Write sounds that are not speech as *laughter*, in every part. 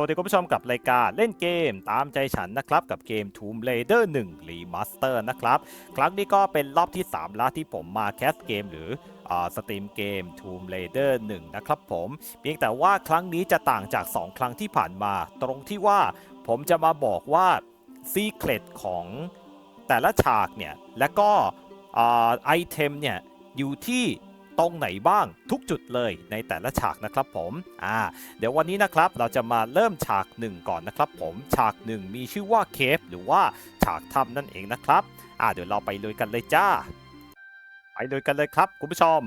วัสดีคุณผู้ชมกับรายการเล่นเกมตามใจฉันนะครับ กับเกม Tomb Raider 1 Remaster นะครับ ครั้งนี้ก็เป็นรอบที่ 3 แล้วที่ผมมาแคสเกมหรือสตรีมเกม Tomb Raider 1 นะครับผมเพียงแต่ว่าครั้งนี้จะต่างจาก 2 ครั้งที่ผ่านมา ตรงที่ว่าผมจะมาบอกว่าซีเครตของแต่ละฉากเนี่ย และก็ไอเทมเนี่ย อยู่ที่ ตรงไหนบ้างทุกจุดเลยในแต่ละฉากนะครับผมอ่าเดี๋ยววันนี้นะครับเราจะมาเริ่มฉากหนึ่งก่อนนะครับผมฉากหนึ่งมีชื่อว่าเคฟหรือว่าฉากถ้ำนั่นเองนะครับอ่าเดี๋ยวเราไปลุยกันเลยจ้า ไปลุยกันเลยครับคุณผู้ชม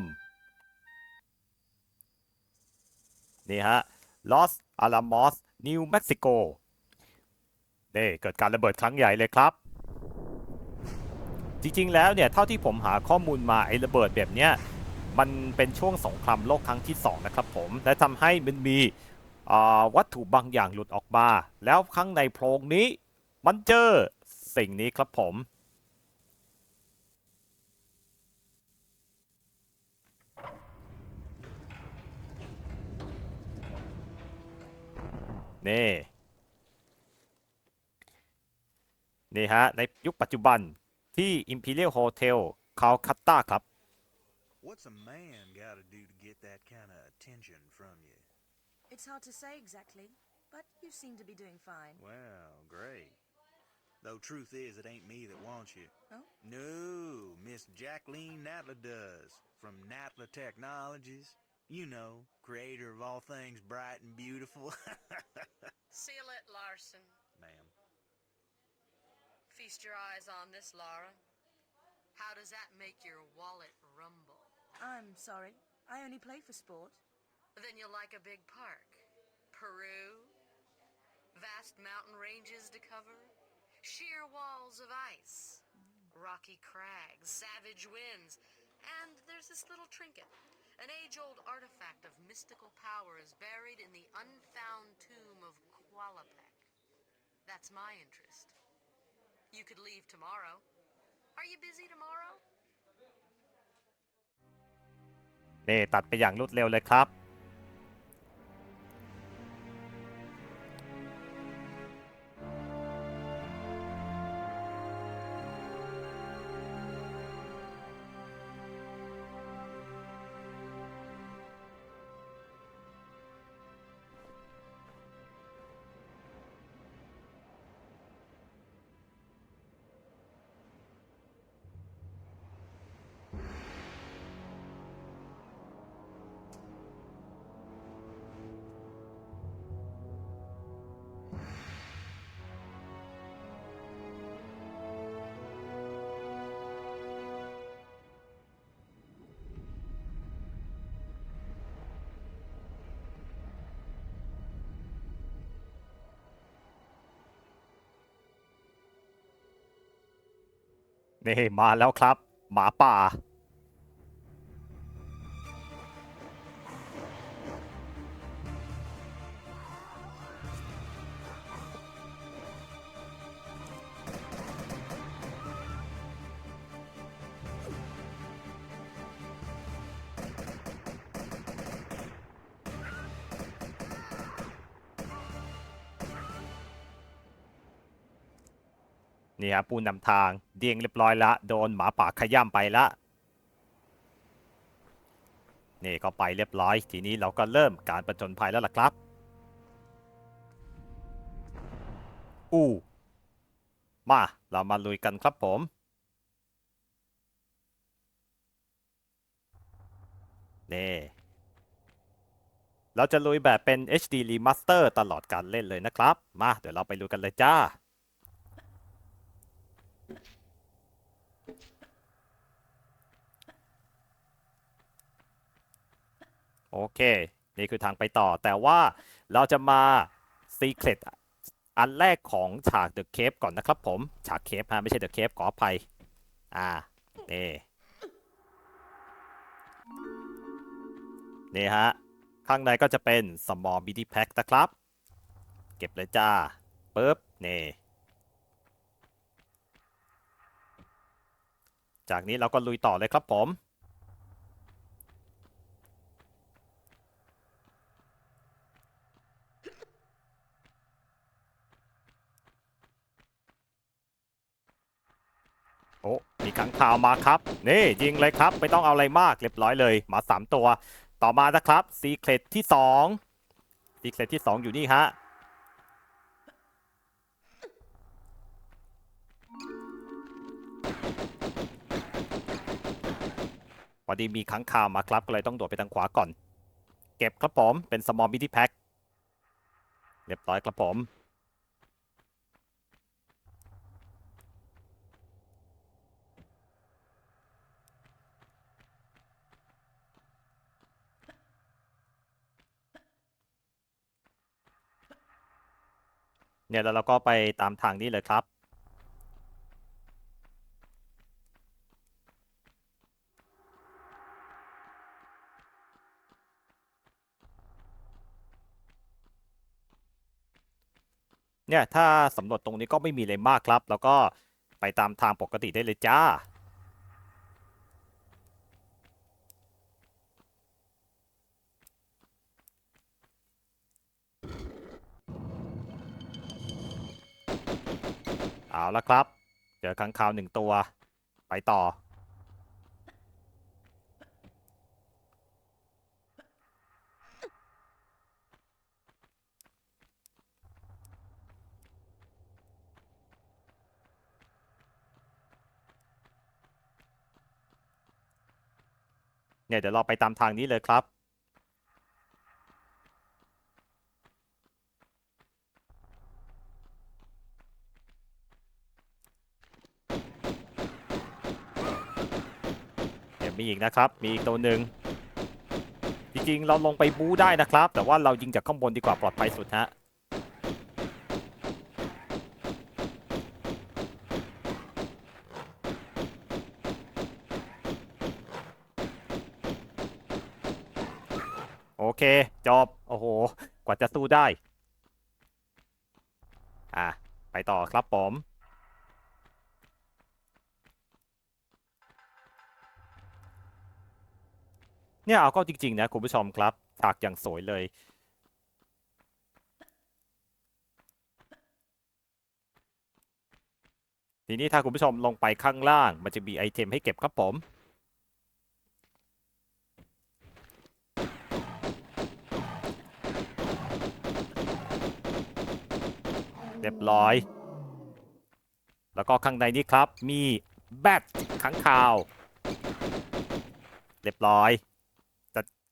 นี่ฮะ Los Alamos New Mexico นี่เกิดการระเบิดครั้งใหญ่เลยครับ จริงๆแล้วเนี่ย เท่าที่ผมหาข้อมูลมาไอ้ระเบิดแบบเนี้ย มันเป็นช่วงสงครามโลกครั้งที่ 2 นะครับผม และทำให้มันมีวัตถุบางอย่างหลุดออกมา แล้วข้างในโพรงนี้มันเจอสิ่งนี้ครับผม นี่ นี่ฮะ ในยุคปัจจุบันที่ Imperial Hotel คาลคัตตาครับ What's a man got to do to get that kind of attention from you? It's hard to say exactly, but you seem to be doing fine. Well, great. Though truth is, it ain't me that wants you. Oh? No, Miss Jacqueline Natla does from Natla Technologies. You know, creator of all things bright and beautiful. *laughs* Seal it, Larson. Ma'am. Feast your eyes on this, Laura. How does that make your wallet rumble? I'm sorry. I only play for sport. Then you'll like a big park. Peru? Vast mountain ranges to cover? Sheer walls of ice? Rocky crags? Savage winds? And there's this little trinket. An age-old artifact of mystical power is buried in the unfound tomb of Qualapec. That's my interest. You could leave tomorrow. Are you busy tomorrow? นี่ตัดไปอย่างรวดเร็วเลยครับ นี่มาแล้วครับ หมาป่า นี่ครับผู้นำทางเดียงเรียบร้อยละโดนหมาป่าขย้ำไปละนี่ก็ไปเรียบร้อย ทีนี้เราก็เริ่มการประจนภัยแล้วล่ะครับ อู้ มา เรามาลุยกันครับผม นี่เราจะลุยแบบเป็น HD Remaster ตลอดการเล่นเลยนะครับ มา เดี๋ยวเราไปลุยกันเลยจ้า โอเค นี่คือทางไปต่อ แต่ว่าเราจะมา Secret อันแรกของฉาก The Cave ก่อนนะครับผม ฉากเคฟฮะ ไม่ใช่ The Cave ขออภัย อ่านี่นี่ฮะ ข้างในก็จะเป็น Small Mini Pack นะครับ เก็บเลยจ้าปึ๊บนี่จากนี้เราก็ลุยต่อเลยครับผม ขังข่าวมาครับ นี่ยิงเลยครับ ไม่ต้องเอาอะไรมากเรียบร้อยเลยมา 3 ตัว ต่อมานะครับซีเครตที่2ซีเครตที่ 2 อยู่นี่ฮะพอดีมีขังข่าวมาครับ ก็เลยต้องโดดไปทางขวาก่อน เก็บครับผมเป็น small mini pack เรียบร้อยครับผม เนี่ยแล้วเราก็ไปตามทางนี้เลยครับ เนี่ยถ้าสำรวจตรงนี้ก็ไม่มีอะไรมากครับ แล้วก็ไปตามทางปกติได้เลยจ้า เอาละครับ เจอค้างคาวหนึ่งตัว ไปต่อ เนี่ยเดี๋ยวเราไปตามทางนี้เลยครับ เดี๋ยว มีอีกนะครับ มีอีกตัวหนึ่งจริงๆ เราลงไปบู๊ได้นะครับ แต่ว่าเรายิงจากข้างบนดีกว่าปลอดภัยสุดฮะโอเค จบ โอ้โห กว่าจะสู้ได้ อะ ไปต่อครับผม เนี่ยเอาก็จริง ๆ นะคุณผู้ชมครับฉากอย่างสวยเลย ทีนี้ถ้าคุณผู้ชมลงไปข้างล่าง มันจะมีไอเทมให้เก็บครับผมเรียบร้อย แล้วก็ข้างในนี้ครับ มีแบตขังข่าว เรียบร้อย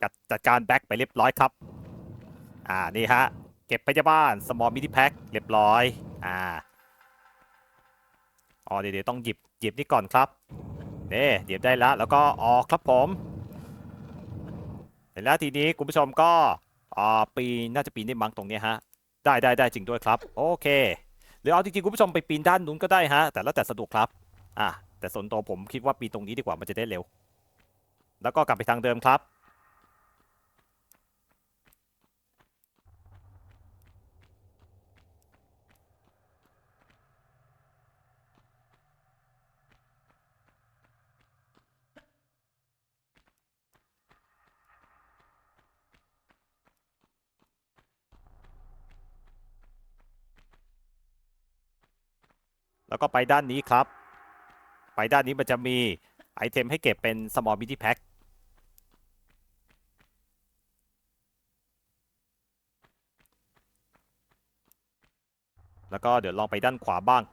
จัดจัดการแบ็คไปเรียบร้อยครับ อ่า นี่ฮะ เก็บไปที่บ้าน small mini pack เรียบร้อย อ่า อ๋อ เดี๋ยวต้องหยิบ หยิบนี่ก่อนครับเนี่หยิบได้แล้ว แล้วก็ออกครับผมเห็นแล้วทีนี้คุณผู้ชมก็อ่าปีนน่าจะปีนได้มั้งตรงนี้ฮะ ได้ได้ได้จริงด้วยครับ โอเค หรือเอาจริงๆคุณผู้ชมไปปีนด้านนู้นก็ได้ฮะ แต่แล้วแต่สะดวกครับ อะแต่ส่วนตัวผมคิดว่าปีนตรงนี้ดีกว่ามันจะได้เร็ว แล้วก็กลับไปทางเดิมครับ แล้วก็ไปด้านนี้ครับ ไปด้านนี้มันจะมีไอเทมให้เก็บเป็น small mini pack แล้วก็เดี๋ยวลองไปด้านขวาบ้าง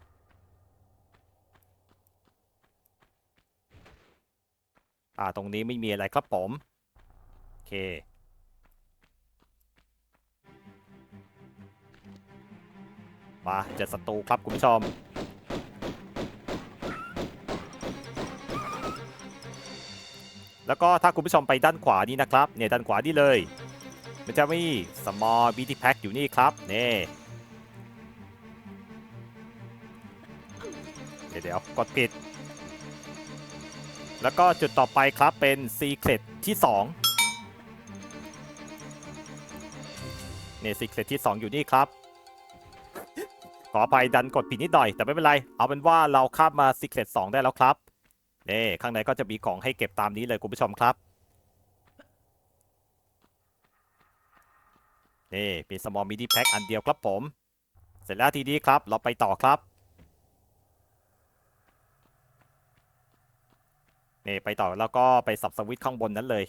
อ่า ตรงนี้ไม่มีอะไรครับผม โอเค มาเจอศัตรูครับคุณผู้ชม แล้วก็ถ้าคุณผู้ชมไปด้านขวานี้นะครับเนี่ยด้านขวานี่เลย มันจะมี small beauty pack อยู่นี่ครับนี่ยเดี๋ยวกดปิด แล้วก็จุดต่อไปครับเป็น secret ที่2เนี่ย secret ที่ 2 อยู่นี่ครับ ขออภัยดันกดผิดนิดหน่อย แต่ไม่เป็นไร เอาเป็นว่าเราข้ามมา secret 2 ได้แล้วครับ นี่ข้างในก็จะมีของให้เก็บตามนี้เลยคุณผู้ชมครับนี่มี small mini pack อันเดียวครับผม เสร็จแล้วทีนี้ครับเราไปต่อครับนี่ไปต่อแล้วก็ไปสับสวิตช์ข้างบนนั้นเลย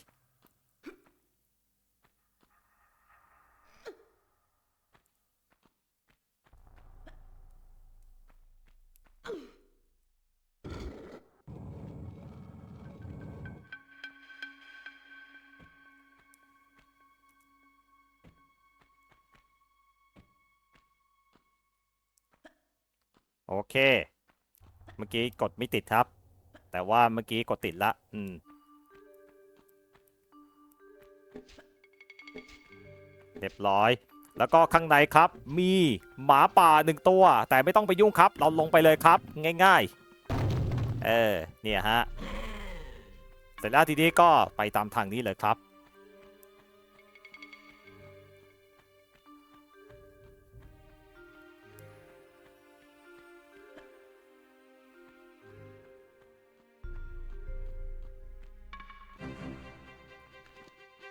โอเค เมื่อกี้กดไม่ติดครับ แต่ว่าเมื่อกี้กดติดละอืมเรียบร้อย แล้วก็ข้างในครับ มีหมาป่าหนึ่งตัว แต่ไม่ต้องไปยุ่งครับ เราลงไปเลยครับ ง่าย ๆ เออ เนี่ยฮะ เสร็จแล้วทีนี้ก็ไปตามทางนี้เลยครับ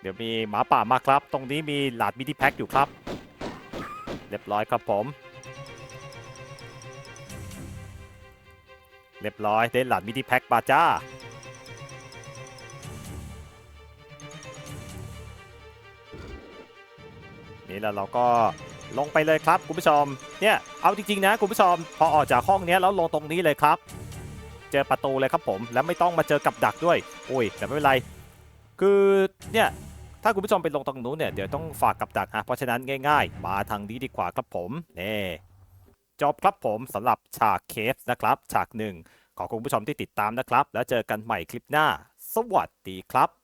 ดี๋ยวมีหมาป่ามาครับ ตรงนี้มีหลาดมินิแพ็คอยู่ครับ เรียบร้อยครับผม เรียบร้อยได้หลาดมินิแพ็คมาจ้า นี่แล้วเราก็ลงไปเลยครับคุณผู้ชม เนี่ย เอาจริง ๆ นะคุณผู้ชม พอออกจากห้องนี้แล้วลงตรงนี้เลยครับ เจอประตูเลยครับผม แล้วไม่ต้องมาเจอกับดักด้วย โอ้ย แต่ไม่เป็นไร คือ เนี่ย ถ้าคุณผู้ชมไปลงตรงนู้นเนี่ยเดี๋ยวต้องฝากกับดักฮะเพราะฉะนั้นง่าย ๆ มาทางนี้ดีกว่าครับผมนี่จบครับผมสำหรับฉากเคสนะครับ ฉากหนึ่งขอบคุณผู้ชมที่ติดตามนะครับ แล้วเจอกันใหม่คลิปหน้า สวัสดีครับ